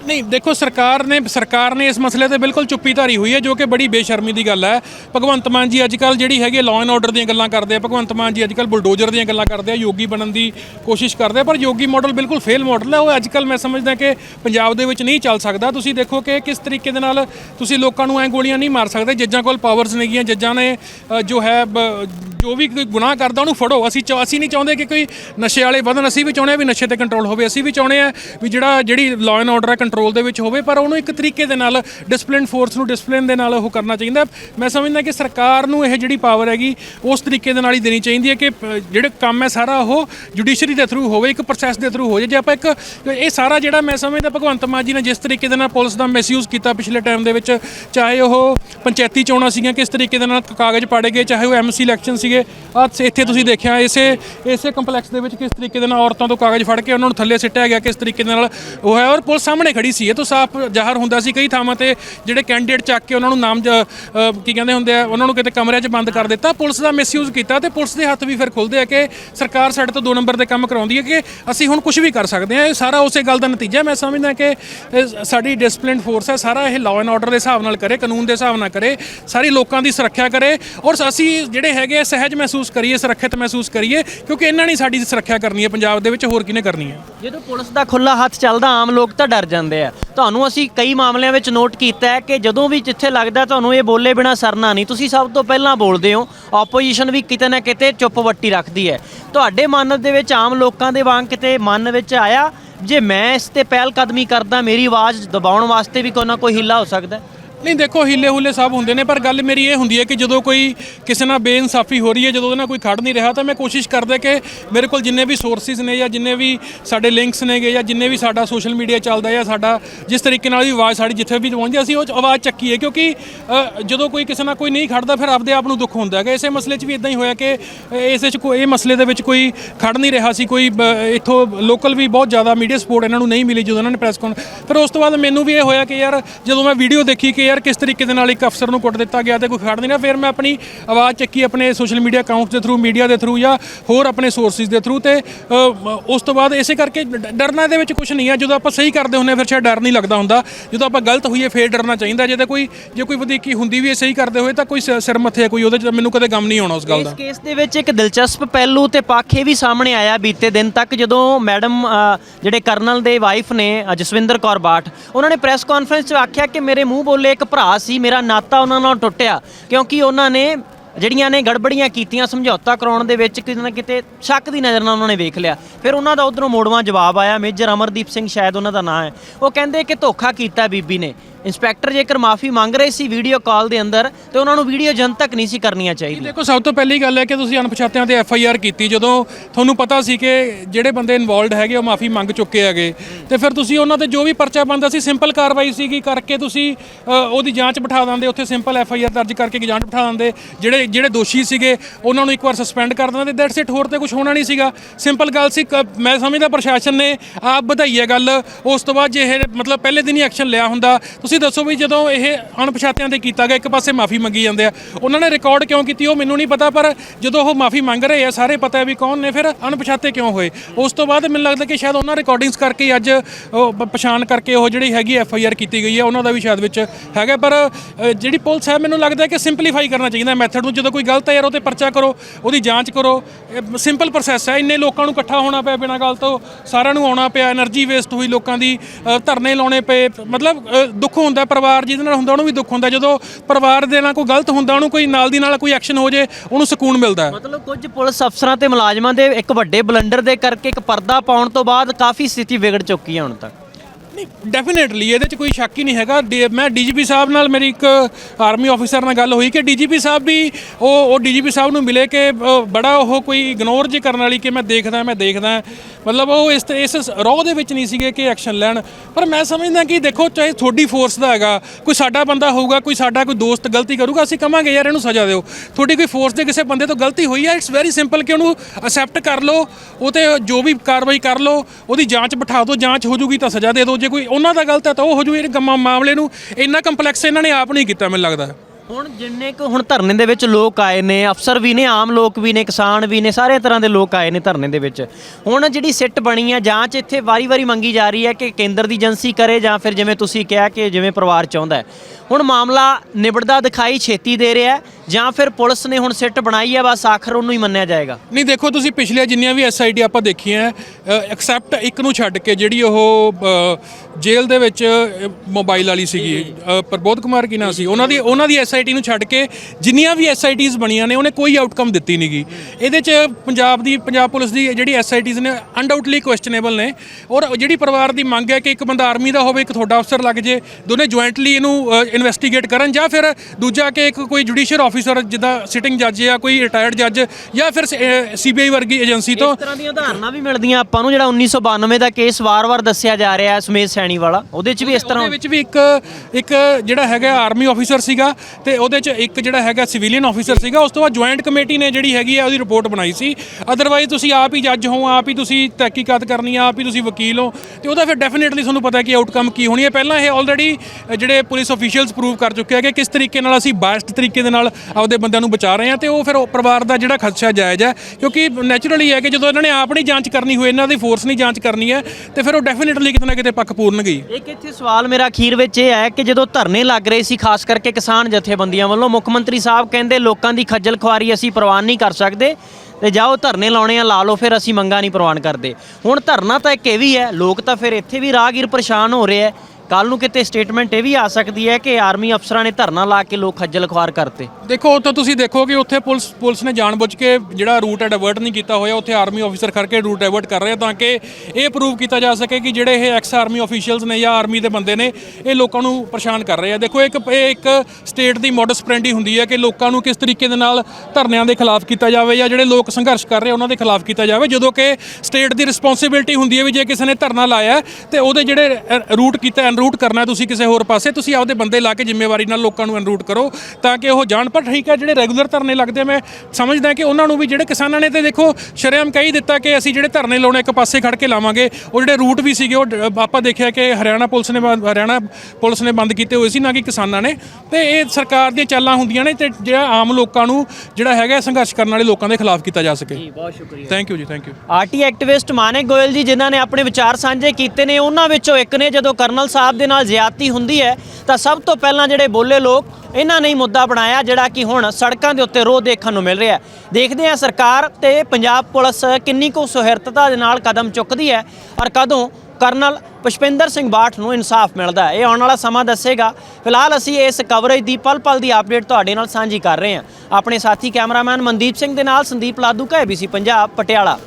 ਨਹੀਂ, ਦੇਖੋ ਸਰਕਾਰ ਨੇ ਸਰਕਾਰ ਨੇ ਇਸ ਮਸਲੇ ਤੇ ਬਿਲਕੁਲ ਚੁੱਪੀ ਧਾਰੀ ਹੋਈ ਹੈ, ਜੋ ਕਿ ਬੜੀ ਬੇਸ਼ਰਮੀ ਦੀ ਗੱਲ ਹੈ। ਭਗਵੰਤ ਮਾਨ ਜੀ ਅੱਜਕੱਲ ਜਿਹੜੀ ਹੈਗੀ ਲਾਅ ਐਂਡ ਆਰਡਰ ਦੀਆਂ ਗੱਲਾਂ ਕਰਦੇ ਆ। ਭਗਵੰਤ ਮਾਨ ਜੀ ਅੱਜਕੱਲ ਬੁਲਡੋਜ਼ਰ ਦੀਆਂ ਗੱਲਾਂ ਕਰਦੇ ਆ, ਯੋਗੀ ਬਣਨ ਦੀ ਕੋਸ਼ਿਸ਼ ਕਰਦੇ ਪਰ ਯੋਗੀ ਮਾਡਲ ਬਿਲਕੁਲ ਫੇਲ ਮਾਡਲ ਹੈ। ਉਹ ਅੱਜਕੱਲ ਮੈਂ ਸਮਝਦਾ ਕਿ ਪੰਜਾਬ ਦੇ ਵਿੱਚ ਨਹੀਂ ਚੱਲ ਸਕਦਾ। ਤੁਸੀਂ ਦੇਖੋ ਕਿ ਕਿਸ ਤਰੀਕੇ ਦੇ ਨਾਲ ਤੁਸੀਂ ਲੋਕਾਂ ਨੂੰ ਐ ਗੋਲੀਆਂ ਨਹੀਂ ਮਾਰ ਸਕਦੇ, ਜੱਜਾਂ ਕੋਲ ਪਾਵਰਸ ਨੇਗੀਆਂ ਜੱਜਾਂ ਨੇ ਜੋ ਹੈ, ਬ- ਜੋ ਵੀ ਕੋਈ ਗੁਨਾਹ ਕਰਦਾ, ਉਹਨੂੰ ਫੜੋ। ਅਸੀਂ ਚਾਹ- ਅਸੀਂ ਨਹੀਂ ਚਾਹੁੰਦੇ ਕਿ ਕੋਈ ਨਸ਼ੇ ਵਾਲੇ ਵਧਣ। ਅਸੀਂ ਵੀ ਚਾਹੁੰਦੇ ਹਾਂ ਵੀ ਨਸ਼ੇ ਤੇ ਕੰਟਰੋਲ ਹੋਵੇ। ਅਸੀਂ ਵੀ ਚਾਹੁੰਦੇ ਹਾਂ ਵੀ ਜਿਹੜਾ ਜਿਹੜੀ ਲਾਅ ਐਂਡ ਆਰਡਰ ਹੈ ਕੰਟਰੋਲ ਕੰਟਰੋਲ ਦੇ ਵਿੱਚ ਹੋਵੇ, ਪਰ ਉਹਨੂੰ ਇੱਕ ਤਰੀਕੇ ਦੇ ਨਾਲ ਡਿਸਪਲਿਨ ਫੋਰਸ ਨੂੰ ਡਿਸਪਲਿਨ ਦੇ ਨਾਲ ਉਹ ਕਰਨਾ ਚਾਹੀਦਾ। ਮੈਂ ਸਮਝਦਾ ਕਿ ਸਰਕਾਰ ਨੂੰ ਇਹ ਜਿਹੜੀ ਪਾਵਰ ਹੈਗੀ, ਉਸ ਤਰੀਕੇ ਦੇ ਨਾਲ ਹੀ ਦੇਣੀ ਚਾਹੀਦੀ ਹੈ ਕਿ ਜਿਹੜੇ ਕੰਮ ਹੈ ਸਾਰਾ ਉਹ ਜੁਡੀਸ਼ਰੀ ਦੇ ਥਰੂ ਹੋਵੇ, ਇੱਕ ਪ੍ਰੋਸੈਸ ਦੇ ਥਰੂ ਹੋ ਜਾਏ। ਜੇ ਆਪਾਂ ਇੱਕ, ਇਹ ਸਾਰਾ ਜਿਹੜਾ ਮੈਂ ਸਮਝਦਾ ਭਗਵੰਤ ਮਾਨ ਜੀ ਨੇ ਜਿਸ ਤਰੀਕੇ ਦੇ ਨਾਲ ਪੁਲਿਸ ਦਾ ਮਿਸਯੂਜ਼ ਕੀਤਾ ਪਿਛਲੇ ਟਾਈਮ ਦੇ ਵਿੱਚ, ਚਾਹੇ ਉਹ ਪੰਚਾਇਤੀ ਚੋਣਾਂ ਸੀਗੀਆਂ, ਕਿਸ ਤਰੀਕੇ ਦੇ ਨਾਲ ਕਾਗਜ਼ ਪਾੜੇ ਗਏ, ਚਾਹੇ ਉਹ ਐਮਸੀ ਇਲੈਕਸ਼ਨ ਸੀਗੇ ਆ ਇੱਥੇ ਤੁਸੀਂ ਦੇਖਿਆ, ਇਸੇ ਇਸੇ ਕੰਪਲੈਕਸ ਦੇ ਵਿੱਚ ਕਿਸ ਤਰੀਕੇ ਦੇ ਨਾਲ ਔਰਤਾਂ ਤੋਂ ਕਾਗਜ਼ ਫੜ ਕੇ ਉਹਨਾਂ ਨੂੰ ਥੱਲੇ ਸਿੱਟਿਆ ਗਿਆ, ਕਿਸ ਤਰੀਕੇ ਦੇ ਨਾਲ ਉਹ ਹੈ। ਔਰ ਪੁਲਿਸ ਸਾਹਮਣੇ ਖੜੀ ਸੀ ਇਹ ਤੋਂ ਸਾਫ਼ ਜ਼ਾਹਰ ਹੁੰਦਾ ਸੀ ਕਈ ਥਾਵਾਂ ਤੇ ਜਿਹੜੇ ਕੈਂਡੀਡੇਟ ਚੱਕ ਕੇ ਉਹਨਾਂ ਨੂੰ ਨਾਮ ਜ- ਅ, ਕੀ ਕਹਿੰਦੇ ਹੁੰਦੇ ਆ ਉਹਨਾਂ ਨੂੰ ਕਿਤੇ ਕਮਰਿਆਂ 'ਚ ਬੰਦ ਕਰ ਦਿੱਤਾ ਪੁਲਿਸ ਦਾ ਮਿਸਯੂਜ਼ ਕੀਤਾ ਤੇ ਪੁਲਿਸ ਦੇ ਹੱਥ ਵੀ ਫਿਰ ਖੁੱਲਦੇ ਆ ਕਿ ਸਰਕਾਰ ਸਾਡੇ ਤੋਂ ਦੋ ਨੰਬਰ ਦੇ ਕੰਮ ਕਰਾਉਂਦੀ ਹੈ ਕਿ ਅਸੀਂ ਹੁਣ ਕੁਝ ਵੀ ਕਰ ਸਕਦੇ ਹਾਂ। ਇਹ ਸਾਰਾ ਉਸੇ ਗੱਲ ਦਾ ਨਤੀਜਾ। ਮੈਂ ਸਮਝਦਾ ਕਿ ਇਹ ਸਾਡੀ ਡਿਸਪਲਿਨ ਫੋਰਸ ਹੈ ਸਾਰਾ ਇਹ ਲਾਅ ਐਂਡ ਆਰਡਰ ਦੇ ਹਿਸਾਬ ਨਾਲ ਕਰੇ ਕਾਨੂੰਨ ਦੇ ਹਿਸਾਬ ਨਾਲ ਕਰੇ ਸਾਰੀ ਲੋਕਾਂ ਦੀ ਸੁਰੱਖਿਆ ਕਰੇ ਔਰ ਅਸੀਂ ਜਿਹੜੇ ਹੈਗੇ ਆ, ਸਹਿਜ ਮਹਿਸੂਸ ਕਰੀਏ ਸੁਰੱਖਿਅਤ ਮਹਿਸੂਸ ਕਰੀਏ ਕਿਉਂਕਿ ਇਹਨਾਂ ਨੇ ਸਾਡੀ ਸੁਰੱਖਿਆ ਕਰਨੀ ਹੈ ਪੰਜਾਬ ਦੇ ਵਿੱਚ ਹੋਰ ਕਿਹਨੇ ਕਰਨੀ ਹੈ? ਜਦੋਂ ਪੁਲਿਸ ਦਾ ਖੁੱਲਾ ਹੱਥ ਚੱਲਦਾ ਆਮ ਲੋਕ ਤਾਂ ਡਰ ਜਾਂਦੇ ਆ। ਤੁਹਾਨੂੰ ਅਸੀਂ ਕਈ ਮਾਮਲਿਆਂ ਵਿੱਚ ਨੋਟ ਕੀਤਾ ਹੈ ਕਿ ਜਦੋਂ ਵੀ ਜਿੱਥੇ ਲੱਗਦਾ ਤੁਹਾਨੂੰ ਇਹ ਬੋਲੇ ਬਿਨਾ ਸਰਨਾ ਨਹੀਂ, ਤੁਸੀਂ ਸਭ ਤੋਂ ਪਹਿਲਾਂ ਬੋਲਦੇ ਹੋ ਆਪੋਜੀਸ਼ਨ ਵੀ ਕਿਤੇ ਨਾ ਕਿਤੇ ਚੁੱਪ ਵੱਟੀ ਰੱਖਦੀ ਹੈ। ਤੁਹਾਡੇ ਮਨ ਦੇ ਵਿੱਚ ਆਮ ਲੋਕਾਂ ਦੇ ਵਾਂਗ ਕਿਤੇ ਮਨ ਵਿੱਚ ਆਇਆ, ਜੇ ਮੈਂ ਇਸ ਤੇ ਪਹਿਲ ਕਦਮੀ ਕਰਦਾ, ਮੇਰੀ ਆਵਾਜ਼ ਦਬਾਉਣ ਵਾਸਤੇ ਵੀ ਕੋਈ ਨਾ ਕੋਈ ਹਿੱਲਾ ਹੋ ਸਕਦਾ ਨਹੀਂ, ਦੇਖੋ, ਹਿੱਲੇ ਹੁਲੇ ਸਭ ਹੁੰਦੇ ਨੇ, ਪਰ ਗੱਲ ਮੇਰੀ ਇਹ ਹੁੰਦੀ ਹੈ ਕਿ ਜਦੋਂ ਕੋਈ ਕਿਸੇ ਨਾਲ ਬੇਇਨਸਾਫੀ ਹੋ ਰਹੀ ਹੈ, ਜਦੋਂ ਉਹਦੇ ਨਾਲ ਕੋਈ ਖੜ ਨਹੀਂ ਰਿਹਾ, ਤਾਂ ਮੈਂ ਕੋਸ਼ਿਸ਼ ਕਰਦਾ ਕਿ ਮੇਰੇ ਕੋਲ ਜਿੰਨੇ ਵੀ ਸੋਰਸਿਸ ਨੇ ਜਾਂ ਜਿੰਨੇ ਵੀ ਸਾਡੇ ਲਿੰਕਸ ਨੇਗੇ ਜਾਂ ਜਿੰਨੇ ਵੀ ਸਾਡਾ ਸੋਸ਼ਲ ਮੀਡੀਆ ਚੱਲਦਾ ਜਾਂ ਸਾਡਾ ਜਿਸ ਤਰੀਕੇ ਨਾਲ ਵੀ ਆਵਾਜ਼ ਸਾਡੀ ਜਿੱਥੇ ਵੀ ਪਹੁੰਚਦੀ ਅਸੀਂ ਉਹ ਆਵਾਜ਼ ਚੱਕੀ ਹੈ ਕਿਉਂਕਿ ਜਦੋਂ ਕੋਈ ਕਿਸੇ ਨਾਲ ਕੋਈ ਨਹੀਂ ਖੜਦਾ ਫਿਰ ਆਪਦੇ ਆਪ ਨੂੰ ਦੁੱਖ ਹੁੰਦਾ ਹੈਗਾ। ਇਸੇ ਮਸਲੇ 'ਚ ਵੀ ਇਦਾਂ ਹੀ ਹੋਇਆ ਕਿ ਇਸੇ 'ਚ ਕੋਈ ਇਹ ਮਸਲੇ ਦੇ ਵਿੱਚ ਕੋਈ ਖੜ ਨਹੀਂ ਰਿਹਾ ਸੀ, ਕੋਈ, ਬ- ਇੱਥੋਂ ਲੋਕਲ ਵੀ ਬਹੁਤ ਜ਼ਿਆਦਾ ਮੀਡੀਆ ਸਪੋਰਟ ਇਹਨਾਂ ਨੂੰ ਨਹੀਂ ਮਿਲੀ ਜਦੋਂ ਇਹਨਾਂ ਨੇ ਪ੍ਰੈਸ ਕਾਨ ਫਿਰ ਉਸ ਤੋਂ ਬਾਅਦ ਮੈਨੂੰ ਵੀ ਇਹ ਹੋਇਆ ਕਿ ਯਾਰ ਜਦੋਂ ਮੈਂ ਵੀਡੀਓ ਦੇਖੀ ਕਿ ਯਾਰ ਕਿਸ ਤਰੀਕੇ ਦੇ ਨਾਲ ਇੱਕ ਅਫਸਰ ਨੂੰ ਕੁੱਟ ਦਿੱਤਾ ਗਿਆ ਤੇ ਕੋਈ ਖੜ ਨਹੀਂ ਰਿਹਾ? ਫਿਰ ਮੈਂ ਆਪਣੀ ਆਵਾਜ਼ ਚੱਕੀ ਆਪਣੇ ਸੋਸ਼ਲ ਮੀਡੀਆ ਅਕਾਊਂਟਸ ਦੇ ਥਰੂ ਮੀਡੀਆ ਦੇ ਥਰੂ ਜਾਂ ਹੋਰ ਆਪਣੇ ਸੋਰਸਿਸ ਦੇ ਥਰੂ ਤੇ ਉਸ ਤੋਂ ਬਾਅਦ ਇਸੇ ਕਰਕੇ ਡਰਨਾ ਇਹਦੇ ਵਿੱਚ ਕੁਝ ਨਹੀਂ ਹੈ। ਜਦੋਂ ਆਪਾਂ ਸਹੀ ਕਰਦੇ ਹੁੰਦੇ ਹਾਂ, ਫਿਰ ਸ਼ਾਇਦ ਡਰ ਨਹੀਂ ਲੱਗਦਾ ਹੁੰਦਾ। ਜਦੋਂ ਆਪਾਂ ਗਲਤ ਹੋਈਏ ਫੇਰ ਡਰਨਾ ਚਾਹੀਦਾ। ਜੇ ਤਾਂ ਕੋਈ ਜੇ ਕੋਈ ਵਧੀਕੀ ਹੁੰਦੀ ਵੀ ਹੈ ਸਹੀ ਕਰਦੇ ਹੋਏ ਤਾਂ ਕੋਈ ਸਿਰ ਮੱਥੇ ਕੋਈ ਉਹਦੇ 'ਚ ਮੈਨੂੰ ਕਦੇ ਗਮ ਨਹੀਂ ਆਉਣਾ ਉਸ ਗੱਲ ਦਾ। ਇਸ ਕੇਸ ਦੇ ਵਿੱਚ ਇੱਕ ਦਿਲਚਸਪ ਪਹਿਲੂ ਤੇ ਪੱਖ ਇਹ ਵੀ ਸਾਹਮਣੇ ਆਇਆ ਬੀਤੇ ਦਿਨ ਤੱਕ ਜਦੋਂ ਮੈਡਮ ਜਿਹੜੇ ਕਰਨਲ ਦੇ ਵਾਈਫ ਨੇ ਜਸਵਿੰਦਰ ਕੌਰ ਬਾਠ ਉਹਨਾਂ ਨੇ ਪ੍ਰੈਸ ਕਾਨਫਰੰਸ 'ਚ ਆਖਿਆ ਕਿ ਮੇਰੇ ਮੂੰਹ ਬੋਲੇ ਇੱਕ ਭਰਾ ਸੀ, ਮੇਰਾ ਨਾਤਾ ਉਹਨਾਂ ਨਾਲ ਟੁੱਟਿਆ ਕਿਉਂਕਿ ਉਹਨਾਂ ਨੇ ਜਿਹੜੀਆਂ ਨੇ ਗੜਬੜੀਆਂ ਕੀਤੀਆਂ, ਸਮਝੌਤਾ ਕਰਾਉਣ ਦੇ ਵਿੱਚ ਕਿਤੇ ਨਾ ਕਿਤੇ ਸ਼ੱਕ ਦੀ ਨਜ਼ਰ ਨਾਲ ਉਹਨਾਂ ਨੇ ਵੇਖ ਲਿਆ। ਫਿਰ ਉਹਨਾਂ ਦਾ ਉਧਰੋਂ ਮੋੜਵਾਂ ਜਵਾਬ ਆਇਆ, ਮੇਜਰ ਅਮਰਦੀਪ ਸਿੰਘ ਸ਼ਾਇਦ ਉਹਨਾਂ ਦਾ ਨਾਂ ਹੈ। ਉਹ ਕਹਿੰਦੇ ਕਿ ਧੋਖਾ ਕੀਤਾ ਬੀਬੀ ਨੇ। ਇੰਸਪੈਕਟਰ ਜੇਕਰ ਮਾਫੀ ਮੰਗ ਰਹੇ ਸੀ ਵੀਡੀਓ ਕਾਲ ਦੇ ਅੰਦਰ ਤੇ ਉਹਨਾਂ ਨੂੰ ਵੀਡੀਓ ਜਨਤਕ ਨਹੀਂ ਸੀ ਕਰਨੀਆਂ ਚਾਹੀਦੀਆਂ। ਦੇਖੋ ਸਭ ਤੋਂ ਪਹਿਲੀ ਗੱਲ ਹੈ ਕਿ ਤੁਸੀਂ ਅਣਪਛਾਤਿਆਂ ਤੇ ਐਫ ਆਈ ਆਰ ਕੀਤੀ। ਜਦੋਂ ਤੁਹਾਨੂੰ ਪਤਾ ਸੀ ਕਿ ਜਿਹੜੇ ਬੰਦੇ ਇਨਵੋਲਡ ਹੈਗੇ ਉਹ ਮਾਫੀ ਮੰਗ ਚੁੱਕੇ ਹੈਗੇ। ਤੇ ਫਿਰ ਤੁਸੀਂ ਉਹਨਾਂ ਤੇ ਜੋ ਵੀ ਪਰਚਾ ਬਣਦਾ ਸੀ ਸਿੰਪਲ ਕਾਰਵਾਈ ਸੀਗੀ ਕਰਕੇ ਤੁਸੀਂ ਅ, ਉਹਦੀ ਜਾਂਚ ਬਿਠਾ ਦਿੰਦੇ ਉੱਥੇ ਸਿੰਪਲ ਐਫ ਆਈ ਆਰ ਦਰਜ ਕਰਕੇ ਜਾਂਚ ਬਿਠਾ ਦਿੰਦੇ। ਜਿਹੜੇ ਜਿਹੜੇ ਦੋਸ਼ੀ ਸੀਗੇ ਉਹਨਾਂ ਨੂੰ ਇੱਕ ਵਾਰ ਸਸਪੈਂਡ ਕਰ ਦਿੰਦੇ ਦੈਟਸ ਇਟ ਹੋਰ ਤੇ ਕੁਝ ਹੋਣਾ ਨਹੀਂ ਸੀਗਾ। ਸਿੰਪਲ ਗੱਲ ਸੀ ਕ- ਮੈਂ ਸਮਝਦਾ ਪ੍ਰਸ਼ਾਸਨ ਨੇ ਆਪ ਵਧਾਈ ਹੈ ਗੱਲ। ਉਸ ਤੋਂ ਬਾਅਦ ਜੇ ਇਹ ਮਤਲਬ ਪਹਿਲੇ ਦਿਨ ਹੀ ਐਕਸ਼ਨ ਲਿਆ ਹੁੰਦਾ ਤੁਸੀਂ ਦੱਸੋ ਵੀ ਜਦੋਂ ਇਹ ਅਣਪਛਾਤਿਆਂ ਤੇ ਕੀਤਾ ਗਿਆ, ਇੱਕ ਪਾਸੇ ਮਾਫੀ ਮੰਗੀ ਜਾਂਦੇ ਆ, ਉਹਨਾਂ ਨੇ ਰਿਕਾਰਡ ਕਿਉਂ ਕੀਤੀ? ਉਹ ਮੈਨੂੰ ਨਹੀਂ ਪਤਾ, ਪਰ ਜਦੋਂ ਉਹ ਮਾਫੀ ਮੰਗ ਰਹੇ ਆ, ਸਾਰੇ ਪਤਾ ਵੀ ਕੌਣ ਨੇ, ਫਿਰ ਅਣਪਛਾਤੇ ਕਿਉਂ ਹੋਏ? ਉਸ ਤੋਂ ਬਾਅਦ ਮੈਨੂੰ ਲੱਗਦਾ ਕਿ ਸ਼ਾਇਦ ਉਹਨਾਂ ਰਿਕਾਰਡਿੰਗਸ ਕਰਕੇ ਅੱਜ ਉਹ ਪਛਾਣ ਕਰਕੇ ਉਹ ਜਿਹੜੀ ਹੈਗੀ ਐਫ ਆਈ ਆਰ ਕੀਤੀ ਗਈ ਹੈ, ਉਹਨਾਂ ਦਾ ਵੀ ਸ਼ਾਇਦ ਵਿੱਚ ਹੈਗਾ, ਪਰ ਜਿਹੜੀ ਪੁਲਿਸ ਹੈ, ਮੈਨੂੰ ਲੱਗਦਾ ਕਿ ਸਿੰਪਲੀਫਾਈ ਕਰਨਾ ਚਾਹੀਦਾ ਮੈਥਡ ਨੂੰ। ਜਦੋਂ ਕੋਈ ਗਲਤ ਹੈ, ਯਾਰ ਉਹ ਤੇ ਪਰਚਾ ਕਰੋ, ਉਹਦੀ ਜਾਂਚ ਕਰੋ। ਸਿੰਪਲ ਪ੍ਰੋਸੈਸ ਹੈ, ਇੰਨੇ ਲੋਕਾਂ ਨੂੰ ਇਕੱਠਾ ਹੋਣਾ ਪਿਆ ਬਿਨਾਂ ਗੱਲ ਤੋਂ, ਸਾਰਿਆਂ ਨੂੰ ਆਉਣਾ ਪਿਆ એનર્ਜੀ ਵੇਸਟ ਹੋਈ ਲੋਕਾਂ ਦੀ ਧਰਨੇ ਲਾਉਣੇ ਪਏ, ਮਤਲਬ ਦੁੱਖ ਦੁੱਖ ਹੁੰਦਾ ਪਰਿਵਾਰ ਜਿਹਦੇ ਨਾਲ ਹੁੰਦਾ, ਉਹਨੂੰ ਵੀ ਦੁੱਖ ਹੁੰਦਾ। ਜਦੋਂ ਪਰਿਵਾਰ ਦੇ ਨਾਲ ਕੋਈ ਗਲਤ ਹੁੰਦਾ, ਉਹਨੂੰ ਕੋਈ ਨਾਲ ਦੀ ਨਾਲ ਕੋਈ ਐਕਸ਼ਨ ਹੋ ਜੇ, ਉਹਨੂੰ ਸਕੂਨ ਮਿਲਦਾ ਮਤਲਬ ਕੁਝ ਪੁਲਿਸ ਅਫਸਰਾਂ ਤੇ ਮੁਲਾਜ਼ਮਾਂ ਦੇ ਇੱਕ ਵੱਡੇ ਬਲੰਡਰ ਦੇ ਕਰਕੇ ਇੱਕ ਪਰਦਾ ਪਾਉਣ ਤੋਂ ਬਾਅਦ ਕਾਫੀ ਸਥਿਤੀ ਵਿਗੜ ਚੁੱਕੀ ਹੈ ਹੁਣ ਤੱਕ। ਨਹੀਂ ਡੈਫੀਨੇਟਲੀ ਇਹਦੇ ਚ ਕੋਈ ਸ਼ੱਕ ਹੀ ਨਹੀਂ ਹੈਗਾ। ਡੀ- ਮੈਂ ਡੀਜੀਪੀ ਸਾਹਿਬ ਨਾਲ ਮੇਰੀ ਇੱਕ ਆਰਮੀ ਆਫੀਸਰ ਨਾਲ ਗੱਲ ਹੋਈ ਕਿ ਡੀਜੀਪੀ ਸਾਹਿਬ ਵੀ ਉਹ ਉਹ ਡੀਜੀਪੀ ਸਾਹਿਬ ਨੂੰ ਮਿਲੇ ਕਿ ਅ, ਬੜਾ ਉਹ ਕੋਈ ਇਗਨੋਰ ਜੇ ਕਰਨ ਵਾਲੀ ਕਿ ਮੈਂ ਦੇਖਦਾ ਮੈਂ ਦੇਖਦਾ। ਮਤਲਬ ਉਹ ਇਸ ਇਸ ਰੋਹ ਦੇ ਵਿੱਚ ਨਹੀਂ ਸੀਗੇ ਕਿ ਐਕਸ਼ਨ ਲੈਣ। ਪਰ ਮੈਂ ਸਮਝਦਾ ਕਿ ਦੇਖੋ ਚਾਹੇ ਤੁਹਾਡੀ ਫੋਰਸ ਦਾ ਹੈਗਾ ਕੋਈ ਸਾਡਾ ਬੰਦਾ ਹੋਊਗਾ ਕੋਈ ਸਾਡਾ ਕੋਈ ਦੋਸਤ ਗਲਤੀ ਕਰੂਗਾ ਅਸੀਂ ਕਵਾਂਗੇ ਯਾਰ ਇਹਨੂੰ ਸਜ਼ਾ ਦਿਓ। ਤੁਹਾਡੀ ਕੋਈ ਫੋਰਸ ਦੇ ਕਿਸੇ ਬੰਦੇ ਤੋਂ ਗਲਤੀ ਹੋਈ ਹੈ ਇਟਸ ਵੈਰੀ ਸਿੰਪਲ ਕਿ ਉਹਨੂੰ ਅਸੈਪਟ ਕਰ ਲਓ ਉਹ ਤੇ ਜੋ ਵੀ ਕਾਰਵਾਈ ਕਰ ਲਓ ਉਹਦੀ ਜਾਂਚ ਬਿਠਾ ਦਿਓ ਜਾਂਚ ਹੋ ਜੂਗੀ ਤਾਂ ਸਜ਼ਾ ਦੇ ਦਿਓ। ਜੇ ਕੋਈ ਉਹਨਾਂ ਦਾ ਗਲਤ ਹੈ ਤਾਂ ਉਹ ਹੋ ਜੂ ਇਹ ਗਮਾ- ਮਾਮਲੇ ਨੂੰ ਇੰਨਾ ਕੰਪਲੈਕਸ ਇਹਨਾਂ ਨੇ ਆਪ ਨਹੀਂ ਕੀਤਾ ਮੈਨੂੰ ਲੱਗਦਾ। ਹੁਣ ਜਿੰਨੇ ਕੁ ਹੁਣ ਧਰਨੇ ਦੇ ਵਿੱਚ ਲੋਕ ਆਏ ਨੇ ਅਫਸਰ ਵੀ ਨੇ ਆਮ ਲੋਕ ਵੀ ਨੇ ਕਿਸਾਨ ਵੀ ਨੇ ਸਾਰੇ ਤਰ੍ਹਾਂ ਦੇ ਲੋਕ ਆਏ ਨੇ ਧਰਨੇ ਦੇ ਵਿੱਚ। ਹੁਣ ਜਿਹੜੀ ਸਿੱਟ ਬਣੀ ਹੈ ਜਾਂਚ ਇੱਥੇ ਵਾਰੀ-ਵਾਰੀ ਮੰਗੀ ਜਾ ਰਹੀ ਹੈ ਕਿ ਕੇਂਦਰ ਦੀ ਏਜੰਸੀ ਕਰੇ ਜਾਂ ਫਿਰ ਜਿਵੇਂ ਤੁਸੀਂ ਕਿਹਾ ਕਿ ਜਿਵੇਂ ਪਰਿਵਾਰ ਚਾਹੁੰਦਾ ਹੈ। ਹੁਣ ਮਾਮਲਾ ਨਿਬੜਦਾ ਦਿਖਾਈ ਛੇਤੀ ਦੇ ਰਿਹਾ ਹੈ ਜਾਂ ਫਿਰ ਪੁਲਿਸ ਨੇ ਹੁਣ ਸਿੱਟ ਬਣਾਈ ਹੈ ਬਸ ਆਖਰ ਉਹਨੂੰ ਹੀ ਮੰਨਿਆ ਜਾਏਗਾ। ਨਹੀਂ ਦੇਖੋ ਤੁਸੀਂ ਪਿਛਲੇ ਜਿੰਨੀਆਂ ਵੀ ਐਸਆਈਟੀ ਆਪਾਂ ਦੇਖੀਆਂ ਐਕਸੈਪਟ ਇੱਕ ਨੂੰ ਛੱਡ ਕੇ ਜਿਹੜੀ ਉਹ ਅ, ਜੇਲ੍ਹ ਦੇ ਵਿੱਚ ਮੋਬਾਈਲ ਵਾਲੀ ਸੀਗੀ। ਅ, ਪ੍ਰਬੋਧ ਕੁਮਾਰ ਕੀ ਨਾਂ ਸੀ? ਉਹਨਾਂ ਦੀ ਉਹਨਾਂ ਦੀ ਐਸਆਈਟੀ ਨੂੰ ਛੱਡ ਕੇ ਜਿੰਨੀਆਂ ਵੀ ਐਸਆਈਟੀਜ਼ ਬਣੀਆਂ ਨੇ ਉਹਨੇ ਕੋਈ ਆਊਟਕਮ ਦਿੱਤੀ ਨਹੀਂਗੀ ਇਹਦੇ 'ਚ ਪੰਜਾਬ ਦੀ ਪੰਜਾਬ ਪੁਲਿਸ ਦੀ ਜਿਹੜੀ ਐਸਆਈਟੀਜ਼ ਨੇ ਅਨਡਾਊਟਲੀ ਕੁਐਸਚਨੇਬਲ ਨੇ। ਔਰ ਜਿਹੜੀ ਪਰਿਵਾਰ ਦੀ ਮੰਗ ਹੈ ਕਿ ਇੱਕ ਬੰਦਾ ਆਰਮੀ ਦਾ ਹੋਵੇ ਇੱਕ ਤੁਹਾਡਾ ਅਫਸਰ ਲੱਗ ਜੇ ਦੋਨੇ ਜੁਆਇੰਟਲੀ ਇਹਨੂੰ ਇਨਵੈਸਟੀਗੇਟ ਕਰਨ ਜਾਂ ਫਿਰ ਦੂਜਾ ਕਿ ਇੱਕ ਕੋਈ ਜੁਡੀਸ਼ੀਅਲ ਆਫੀਸਰ ਜਿੱਦਾਂ ਸਿਟਿੰਗ ਜੱਜ ਜਾਂ ਕੋਈ ਰਿਟਾਇਰਡ ਜੱਜ ਜਾਂ ਫਿਰ ਸੀਬੀਆਈ ਵਰਗੀ ਏਜੰਸੀ ਤੋਂ ਇਸ ਤਰ੍ਹਾਂ ਦੀਆਂ ਉਦਾਹਰਨਾਂ ਵੀ ਮਿਲਦੀਆਂ ਆਪਾਂ ਨੂੰ ਜਿਹੜਾ 1992 ਦਾ ਕੇਸ ਵਾਰ-ਵਾਰ ਦੱਸਿਆ ਜਾ ਰਿਹਾ ਹੈ ਸਮੇਤ ਸੈਣੀ ਵਾਲਾ। ਉਹਦੇ 'ਚ ਵੀ ਇਸ ਤਰ੍ਹਾਂ ਉਹਦੇ ਵਿੱਚ ਵੀ ਇੱਕ ਇੱਕ ਜਿਹੜਾ ਹੈਗਾ ਆਰਮੀ ਆਫੀਸਰ ਸੀਗਾ ਤੇ ਉਹਦੇ ਚ ਇੱਕ ਜਿਹੜਾ ਹੈਗਾ ਸਿਵਿਲੀਅਨ ਆਫੀਸਰ ਸੀਗਾ, ਉਸ ਤੋਂ ਬਾਅਦ ਜੁਆਇੰਟ ਕਮੇਟੀ ਨੇ ਜਿਹੜੀ ਹੈਗੀ ਆ, ਉਹਦੀ ਰਿਪੋਰਟ ਬਣਾਈ ਸੀ। ਅਦਰਵਾਈਜ਼ ਤੁਸੀਂ ਆਪ ਹੀ ਜੱਜ ਹੋ, ਆਪ ਹੀ ਤੁਸੀਂ ਤਹਿਕੀਕਾਤ ਕਰਨੀ ਆ, ਆਪ ਹੀ ਤੁਸੀਂ ਵਕੀਲ ਹੋ। ਤੇ ਉਹਦਾ ਫਿਰ ਡੈਫੀਨੇਟਲੀ ਤੁਹਾਨੂੰ ਪਤਾ ਕਿ ਆਊਟਕਮ ਕੀ ਹੋਣੀ ਹੈ। ਪਹਿਲਾਂ ਇਹ ਆਲਰੇਡੀ ਜਿਹੜੇ ਪੁਲਿਸ ਅਫੀਸ਼ੀਅਲਸ ਪ੍ਰੂਵ ਕਰ ਚੁੱਕੇ ਆ ਕਿ ਕਿਸ ਤਰੀਕੇ ਨਾਲ ਅਸੀਂ ਬਾਇਸਡ ਤਰੀਕੇ ਦੇ ਨਾਲ ਆਪਦੇ ਬੰਦਿਆਂ ਨੂੰ ਬਚਾ ਰਹੇ ਹਾਂ ਤੇ ਉਹ ਫਿਰ ਉਹ ਪਰਿਵਾਰ ਦਾ ਜਿਹੜਾ ਖਦਸ਼ਾ ਜਾਇਜ਼ ਹੈ। ਕਿਉਂਕਿ ਨੈਚੁਰਲੀ ਹੈ ਕਿ ਜਦੋਂ ਇਹਨਾਂ ਨੇ ਆਪ ਨਹੀਂ ਜਾਂਚ ਕਰਨੀ ਹੋਈ, ਇਹਨਾਂ ਦੀ ਫੋਰਸ ਨਹੀਂ ਜਾਂਚ ਕਰਨੀ ਹੈ, ਤੇ ਫਿਰ ਉਹ ਡੈਫੀਨੇਟਲੀ ਕਿਤੇ ਨਾ ਕਿਤੇ ਪੱਖ ਪੂਰਨ ਗਈ। ਇੱਕ ਇੱਥੇ ਸਵਾਲ ਮੇਰਾ ਅਖੀਰ ਵਿੱਚ ਇਹ ਹੈ ਕਿ ਜਦੋਂ ਧਰਨੇ ਲੱਗ ਰਹੇ ਸੀ, ਖਾਸ ਕਰਕੇ ਕਿਸਾਨ ਜਥੇ ਜਥੇਬੰਦੀਆਂ ਵੱਲੋਂ ਮੁੱਖ ਮੰਤਰੀ ਸਾਹਿਬ ਕਹਿੰਦੇ ਲੋਕਾਂ ਦੀ ਖੱਜਲ ਖੁਆਰੀ ਅਸੀਂ ਪ੍ਰਵਾਨ ਨਹੀਂ ਕਰ ਸਕਦੇ ਤੇ ਜਾਓ ਧਰਨੇ ਲਾਉਣੇ ਆ, ਲਾ ਲਓ, ਫਿਰ ਅਸੀਂ ਮੰਗਾਂ ਨਹੀਂ ਪ੍ਰਵਾਨ ਕਰਦੇ। ਹੁਣ ਧਰਨਾ ਤਾਂ ਇੱਕ ਇਹ ਵੀ ਹੈ, ਲੋਕ ਤਾਂ ਫਿਰ ਇੱਥੇ ਵੀ ਰਾਹਗੀਰ ਪਰੇਸ਼ਾਨ ਹੋ ਰਹੇ ਹੈ ਕੱਲ ਨੂੰ ਕਿਤੇ ਸਟੇਟਮੈਂਟ ਇਹ ਵੀ ਆ ਸਕਦੀ ਹੈ ਕਿ ਆਰਮੀ ਅਫਸਰਾਂ ਨੇ ਧਰਨਾ ਲਾ ਕੇ ਲੋਕ ਖੱਜਲ ਖੁਆਰ ਕਰਤੇ। ਦੇਖੋ ਉੱਥੇ ਤੁਸੀਂ ਦੇਖੋ ਕਿ ਉੱਥੇ ਪੁਲਿਸ ਪੁਲਿਸ ਨੇ ਜਾਣਬੁੱਝ ਕੇ ਜਿਹੜਾ ਰੂਟ ਹੈ ਡਾਇਵਰਟ ਨਹੀਂ ਕੀਤਾ ਹੋਇਆ ਉੱਥੇ ਆਰਮੀ ਆਫੀਸਰ ਕਰਕੇ ਰੂਟ ਡਾਇਵਰਟ ਕਰ ਰਹੇ ਤਾਂ ਕਿ ਇਹ ਪ੍ਰੂਵ ਕੀਤਾ ਜਾ ਸਕੇ ਕਿ ਜਿਹੜੇ ਇਹ ਐਕਸ ਆਰਮੀ ਆਫੀਸ਼ੀਅਲਸ ਨੇ ਜਾਂ ਆਰਮੀ ਦੇ ਬੰਦੇ ਨੇ ਇਹ ਲੋਕਾਂ ਨੂੰ ਪਰੇਸ਼ਾਨ ਕਰ ਰਹੇ ਆ। ਦੇਖੋ ਇੱਕ ਇਹ ਇੱਕ ਸਟੇਟ ਦੀ ਮੋਡਸ ਪ੍ਰੈਂਡੀ ਹੁੰਦੀ ਹੈ ਕਿ ਲੋਕਾਂ ਨੂੰ ਕਿਸ ਤਰੀਕੇ ਦੇ ਨਾਲ ਧਰਨਿਆਂ ਦੇ ਖਿਲਾਫ ਕੀਤਾ ਜਾਵੇ ਜਾਂ ਜਿਹੜੇ ਲੋਕ ਸੰਘਰਸ਼ ਕਰ ਰਹੇ ਉਹਨਾਂ ਦੇ ਖਿਲਾਫ ਕੀਤਾ ਜਾਵੇ। ਜਦੋਂ ਕਿ ਸਟੇਟ ਦੀ ਰਿਸਪੌਂਸਿਬਿਲਟੀ ਹੁੰਦੀ ਹੈ ਵੀ ਜੇ ਕਿਸੇ ਨੇ ਧਰਨਾ ਲਾਇਆ ਹੈ, ਤੇ ਉਹਦੇ ਜਿਹੜੇ ਰੂਟ ਕੀਤਾ ਅਨਰੂਟ ਕਰਨਾ ਤੁਸੀਂ ਕਿਸੇ ਹੋਰ ਪਾਸੇ ਤੁਸੀਂ ਆਪਦੇ ਬੰਦੇ ਲਾ ਕੇ ਜ਼ਿੰਮੇਵਾਰੀ ਨਾਲ ਲੋਕਾਂ ਨੂੰ ਅਨਰੂਟ ਕਰੋ ਤਾਂ ਕਿ ਉਹ ਜਾਣ। ਪਰ ਠੀਕ ਹੈ ਜਿਹੜੇ ਰੈਗੂਲਰ ਧਰਨੇ ਲੱਗਦੇ ਆ, ਮੈਂ ਸਮਝਦਾ ਕਿ ਉਹਨਾਂ ਨੂੰ ਵੀ ਜਿਹੜੇ ਕਿਸਾਨਾਂ ਨੇ ਤੇ ਦੇਖੋ ਸ਼ਰੇਆਮ ਕਹੀ ਦਿੱਤਾ ਕਿ ਅਸੀਂ ਜਿਹੜੇ ਧਰਨੇ ਲਾਉਣੇ ਇੱਕ ਪਾਸੇ ਖੜ ਕੇ ਲਾਵਾਂਗੇ ਉਹ ਜਿਹੜੇ ਰੂਟ ਵੀ ਸੀਗੇ ਉਹ ਆਪਾਂ ਦੇਖਿਆ ਕਿ ਹਰਿਆਣਾ ਪੁਲਿਸ ਨੇ ਹਰਿਆਣਾ ਪੁਲਿਸ ਨੇ ਬੰਦ ਕੀਤੇ ਹੋਏ ਸੀ ਨਾ ਕਿ ਕਿਸਾਨਾਂ ਨੇ। ਤੇ ਇਹ ਸਰਕਾਰ ਦੀਆਂ ਚਾਲਾਂ ਹੁੰਦੀਆਂ ਨੇ ਤੇ ਜਿਹੜਾ ਆਮ ਲੋਕਾਂ ਨੂੰ ਜਿਹੜਾ ਹੈਗਾ ਸੰਘਰਸ਼ ਕਰਨ ਵਾਲੇ ਲੋਕਾਂ ਦੇ ਖਿਲਾਫ ਕੀਤਾ ਜਾ ਸਕੇ। ਜੀ ਬਹੁਤ ਸ਼ੁਕਰੀਆ। ਥੈਂਕ ਯੂ ਜੀ thank you RTI activist Manak Goyal ji ਜਿਨ੍ਹਾਂ ਨੇ ਆਪਣੇ ਵਿਚਾਰ ਸਾਂਝੇ ਕੀਤੇ ਨੇ ਉਹਨਾਂ ਵਿੱਚੋਂ ਇੱਕ ਨੇ ਜਦੋਂ ਕਰਨਲ ਸਾਹਿਬ ਦੇ ਨਾਲ ਜ਼ਿਆਦਤੀ ਹੁੰਦੀ ਹੈ, ਤਾਂ ਸਭ ਤੋਂ ਪਹਿਲਾਂ ਜਿਹੜੇ ਬੋਲੇ ਲੋਕ, ਇਹਨਾਂ ਨੇ ਹੀ ਮੁੱਦਾ ਬਣਾਇਆ, ਜਿਹੜਾ ਕਿ ਹੁਣ ਸੜਕਾਂ ਦੇ ਉੱਤੇ ਰੋਹ ਦੇਖਣ ਨੂੰ ਮਿਲ ਰਿਹਾ ਦੇਖਦੇ ਹਾਂ ਸਰਕਾਰ ਤੇ ਪੰਜਾਬ ਪੁਲਿਸ ਕਿੰਨੀ ਕੁ ਸੁਹਿਰਦਤਾ ਦੇ ਨਾਲ ਕਦਮ ਚੁੱਕਦੀ ਹੈ ਔਰ ਕਦੋਂ ਕਰਨਲ ਪੁਸ਼ਪਿੰਦਰ ਸਿੰਘ ਬਾਠ ਨੂੰ ਇਨਸਾਫ ਮਿਲਦਾ ਹੈ। ਇਹ ਆਉਣ ਵਾਲਾ ਸਮਾਂ ਦੱਸੇਗਾ। ਫਿਲਹਾਲ ਅਸੀਂ ਇਸ ਕਵਰੇਜ ਦੀ ਪਲ ਪਲ ਦੀ ਅਪਡੇਟ ਤੁਹਾਡੇ ਨਾਲ ਸਾਂਝੀ ਕਰ ਰਹੇ ਹਾਂ। ਆਪਣੇ ਸਾਥੀ ਕੈਮਰਾਮੈਨ ਮਨਦੀਪ ਸਿੰਘ ਦੇ ਨਾਲ ਸੰਦੀਪ ਲਾਦੂ ਕਾ ABC ਪੰਜਾਬ, ਪਟਿਆਲਾ।